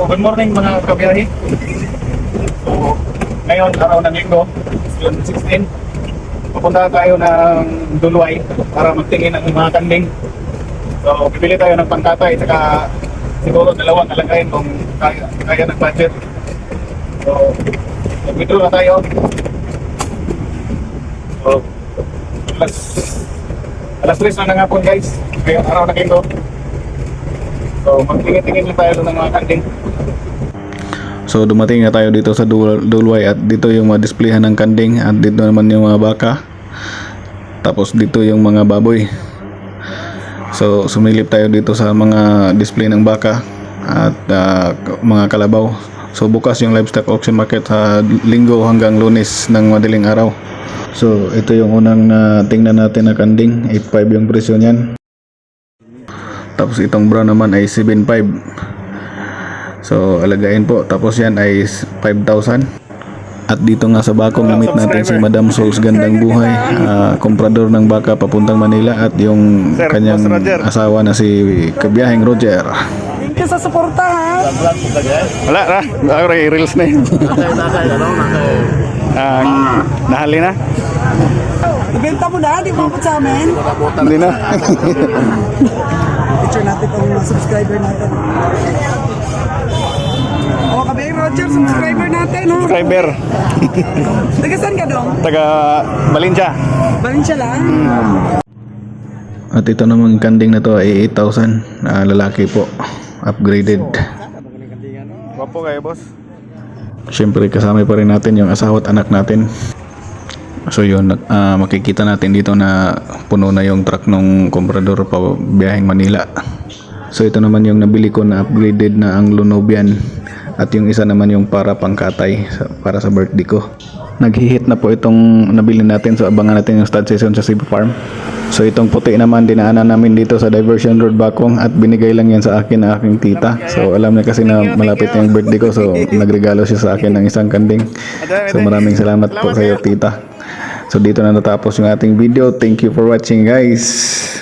Good morning mga kabiyahe. So, ngayon, araw ng linggo, June 16. Pupunta tayo ng Duluay para magtingin ng mga kanding. So, bibili tayo ng pangkatay saka siguro dalawang alagayin kung kaya, kaya ng budget. So, mag-withdraw na tayo. So, alas, alas 3 na ng hapon guys. Ngayon, araw ng linggo. So, magtingin-tingin lang tayo ng mga kanding. So dumating na tayo dito sa Dul- Dulway at dito yung mga displayhan ng kanding at dito naman yung mga baka. Tapos dito yung mga baboy. So sumilip tayo dito sa mga display ng baka at ah, mga kalabaw. So bukas yung livestock auction market sa linggo hanggang lunes ng madaling araw. So ito yung unang na tingnan natin na kanding, 8.5 yung presyo niyan. Tapos itong brown naman ay 7.5. So, alagain po. Tapos yan ay 5,000. At dito nga sa Bakong, namit natin si Madam Souls Gandang Buhay, ah, komprador ng baka papuntang Manila at yung Sir, kanyang asawa na si Kabiyaheng Roger. Thank you sa suporta ha. Wala na. Ako rin reels na yun. Ang nahali na? Ibenta mo na, di mo abot sa amin. Hindi na. Picture natin itong mga subscriber natin. O, Kabay Roger, subscriber natin. Oh. Subscriber. Taga saan ka dong? Taga Valencia. Valencia lang. At ito namang kanding na to ay 8,000. Ah, lalaki po. Upgraded. Wapo kayo, boss. Siyempre kasama pa rin natin yung asawa at anak natin. So yun, ah, makikita natin dito na puno na yung truck ng komprador pa biyaheng Manila. So ito naman yung nabili ko na upgraded na ang Lunobian at yung isa naman yung para pangkatay para sa birthday ko. Naghihit na po itong nabili natin so abangan natin yung stud session sa Cebu Farm. So itong puti naman dinaanan namin dito sa Diversion Road Bakong at binigay lang yan sa akin ng aking tita. So alam niya kasi na malapit na yung birthday ko so nagregalo siya sa akin ng isang kanding. So maraming salamat po sa iyo tita. So dito na natapos yung ating video. Thank you for watching guys.